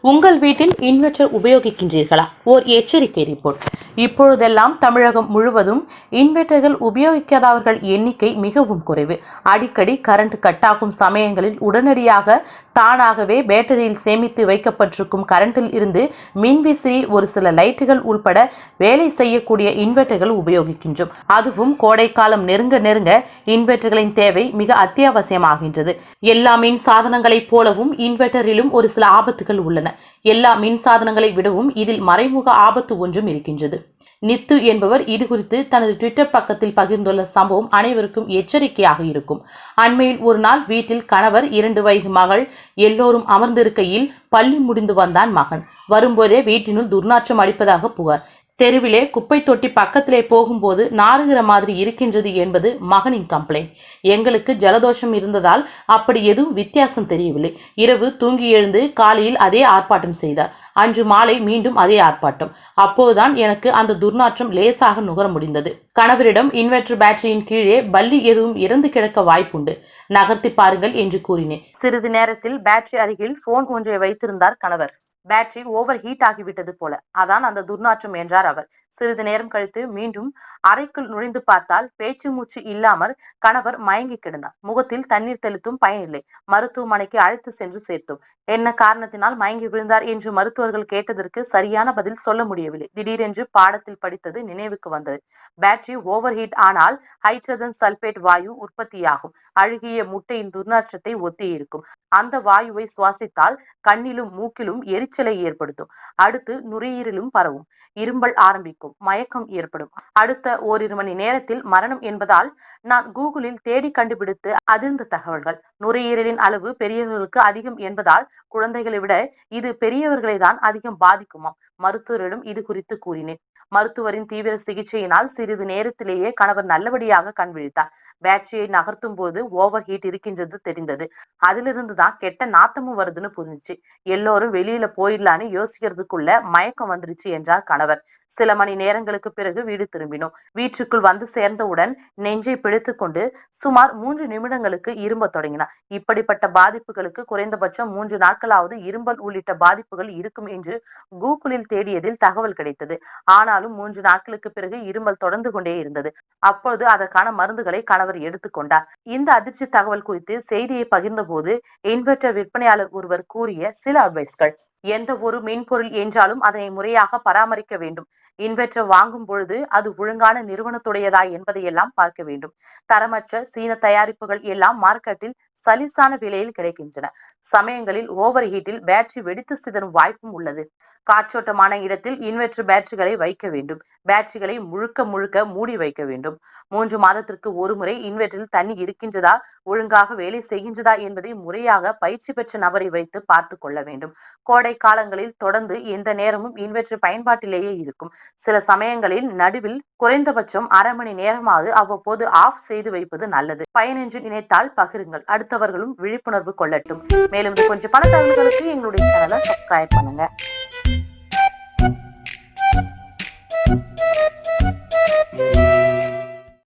உங்கள் வீட்டில் இன்வெர்டர் உபயோகிக்கின்றீர்களா? ஓர் எச்சரிக்கை ரிப்போர்ட் இப்பொழுதெல்லாம் தமிழகம் முழுவதும் இன்வெர்டர்கள் உபயோகிக்காதவர்கள் எண்ணிக்கை மிகவும் குறைவு. அடிக்கடி கரண்ட் கட்டாகும் சமயங்களில் உடனடியாக தானாகவே பேட்டரியில் சேமித்து வைக்கப்பட்டிருக்கும் கரண்டில் இருந்து மின்விசிறி ஒரு சில லைட்டுகள் உள்பட வேலை செய்யக்கூடிய இன்வெர்டர்கள் உபயோகிக்கின்றோம். அதுவும் கோடைக்காலம் நெருங்க நெருங்க இன்வெர்டர்களின் தேவை மிக அத்தியாவசியமாகின்றது. எல்லா மின் சாதனங்களைப் போலவும் இன்வெர்டரிலும் ஒரு சில ஆபத்துகள் உள்ளன. எல்லா மின் சாதனங்களை விடவும் இதில் மறைமுக ஆபத்து ஒன்றும் இருக்கின்றது. நித்து என்பவர் இது குறித்து தனது ட்விட்டர் பக்கத்தில் பகிர்ந்துள்ள சம்பவம் அனைவருக்கும் எச்சரிக்கையாக இருக்கும். அண்மையில் ஒரு நாள் வீட்டில் கணவர் இரண்டு வயது மகள் எல்லோரும் அமர்ந்திருக்கையில் பள்ளி முடிந்து வந்தான் மகன். வரும்போதே வீட்டினுள் துர்நாற்றம் அடிப்பதாக புகார். தெருவிலே குப்பை தொட்டி பக்கத்திலே போகும்போது நாறுகிற மாதிரி இருக்கின்றது என்பது மகனின் கம்ப்ளைண்ட். எங்களுக்கு ஜலதோஷம் இருந்ததால் அப்படி எதுவும் வித்தியாசம் தெரியவில்லை. இரவு தூங்கி எழுந்து காலையில் அதே ஆர்ப்பாட்டம் செய்தார். அன்று மாலை மீண்டும் அதே ஆர்ப்பாட்டம். அப்போதுதான் எனக்கு அந்த துர்நாற்றம் லேசாக நுகர முடிந்தது. கணவரிடம் இன்வெர்டர் பேட்டரியின் கீழே பல்லி எதுவும் இறந்து கிடக்க வாய்ப்புண்டு. நகர்த்தி பாருங்கள் என்று கூறினேன். சிறிது நேரத்தில் பேட்டரி அருகில் போன் ஒன்றை வைத்திருந்தார் கணவர். பேட்டரி ஓவர் ஹீட் ஆகிவிட்டது போல. அதான் அந்த துர்நாற்றம் என்றார் அவர். சிறிது நேரம் கழித்து மீண்டும் அறைக்குள் நுழைந்து பார்த்தால் பேச்சு மூச்சு இல்லாமல் கணவர் மயங்கி கிடந்தார். முகத்தில் தண்ணீர் தெளித்தும் பயனில்லை. மருத்துவமனைக்கு அழைத்து சென்று சேர்த்தோம். என்ன காரணத்தினால் மயங்கி விழுந்தார் என்று மருத்துவர்கள் கேட்டதற்கு சரியான பதில் சொல்ல முடியவில்லை. திடீரென்று பாடத்தில் படித்தது நினைவுக்கு வந்தது. பேட்டரி ஓவர் ஹீட் ஆனால் ஹைட்ரஜன் சல்பேட் வாயு உற்பத்தியாகும். அழுகிய முட்டையின் துர்நாற்றத்தை ஒத்தி இருக்கும் அந்த வாயுவை சுவாசித்தால் கண்ணிலும் மூக்கிலும் எரிச்சல் ஏற்படுத்தும். அடுத்து நுரையீரலும் பரவும். இரும்பல் ஆரம்பிக்கும். மயக்கம் ஏற்படும். அடுத்த ஓரிரு மணி நேரத்தில் மரணம் என்பதால் நான் கூகுளில் தேடி கண்டுபிடித்து அதிர்ந்த தகவல்கள். நுரையீரலின் அளவு பெரியவர்களுக்கு அதிகம் என்பதால் குழந்தைகளை விட இது பெரியவர்களை தான் அதிகம் பாதிக்குமாம். மருத்துவரிடம் இது குறித்து கூறினேன். மருத்துவரின் தீவிர சிகிச்சையினால் சிறிது நேரத்திலேயே கணவர் நல்லபடியாக கண் விழித்தார். பேட்டரியை நகர்த்தும் போது ஓவர் ஹீட் இருக்கின்றது தெரிந்தது. அதிலிருந்து தான் கெட்ட நாத்தமும் வருதுன்னு புரிஞ்சுச்சு. எல்லோரும் வெளியில போயிடலான்னு யோசிக்கிறதுக்குள்ள மயக்கம் வந்துருச்சு என்றார் கணவர். சில மணி நேரங்களுக்கு பிறகு வீடு திரும்பினோம். வீட்டுக்குள் வந்து சேர்ந்தவுடன் நெஞ்சை பிடித்து கொண்டு சுமார் மூன்று நிமிடங்களுக்கு இரும்ப தொடங்கினார். இப்படிப்பட்ட பாதிப்புகளுக்கு குறைந்தபட்சம் மூன்று நாட்களாவது இரும்பல் உள்ளிட்ட பாதிப்புகள் இருக்கும் என்று கூகுளில் தேடியதில் தகவல் கிடைத்தது. ஆனால் ஆனாலும் மூன்று நாட்களுக்கு பிறகு இருமல் தொடர்ந்து கொண்டே இருந்தது. அப்பொழுது அதற்கான மருந்துகளை கணவர் எடுத்துக்கொண்டார் இந்த அதிர்ச்சி தகவல் குறித்து செய்தியை பகிர்ந்த போது இன்வெர்டர் விற்பனையாளர் ஒருவர் கூறிய சில அட்வைஸ்கள் எந்த ஒரு மென்பொருள் என்றாலும் அதனை முறையாக பராமரிக்க வேண்டும். இன்வெர்டர் வாங்கும் பொழுது அது ஒழுங்கான நிறுவனத்துடையதா என்பதையெல்லாம் பார்க்க வேண்டும். தரமற்ற சீன தயாரிப்புகள் எல்லாம் மார்க்கெட்டில் சலிசான விலையில் கிடைக்கின்றன. சமயங்களில் ஓவர் ஹீட்டில் பேட்டரி வெடித்து சிதறும் வாய்ப்பும் உள்ளது. காற்றோட்டமான இடத்தில் இன்வெர்டர் பேட்டரிகளை வைக்க வேண்டும். பேட்டரிகளை முழுக்க முழுக்க மூடி வைக்க வேண்டும். மூன்று மாதத்திற்கு ஒரு முறை இன்வெர்டரில் தண்ணி இருக்கின்றதா ஒழுங்காக வேலை செய்கின்றதா என்பதை முறையாக பயிற்சி பெற்ற நபரை வைத்து பார்த்து கொள்ள வேண்டும். கோடை காலங்களில் தொடர்ந்து எந்த நேரமும் இன்வெர்டர் பயன்பாட்டிலேயே இருக்கும். சில சமயங்களில் நடுவில் குறைந்தபட்சம் அரை மணி நேரமாவது அவ்வப்போது ஆஃப் செய்து வைப்பது நல்லது. பயனின்றி நினைத்தால் பகிருங்கள். அடுத்தவர்களும் விழிப்புணர்வு கொள்ளட்டும். மேலும் கொஞ்சம் பல தகவல்களுக்கு எங்களுடைய சேனலை சப்ஸ்கிரைப் பண்ணுங்க.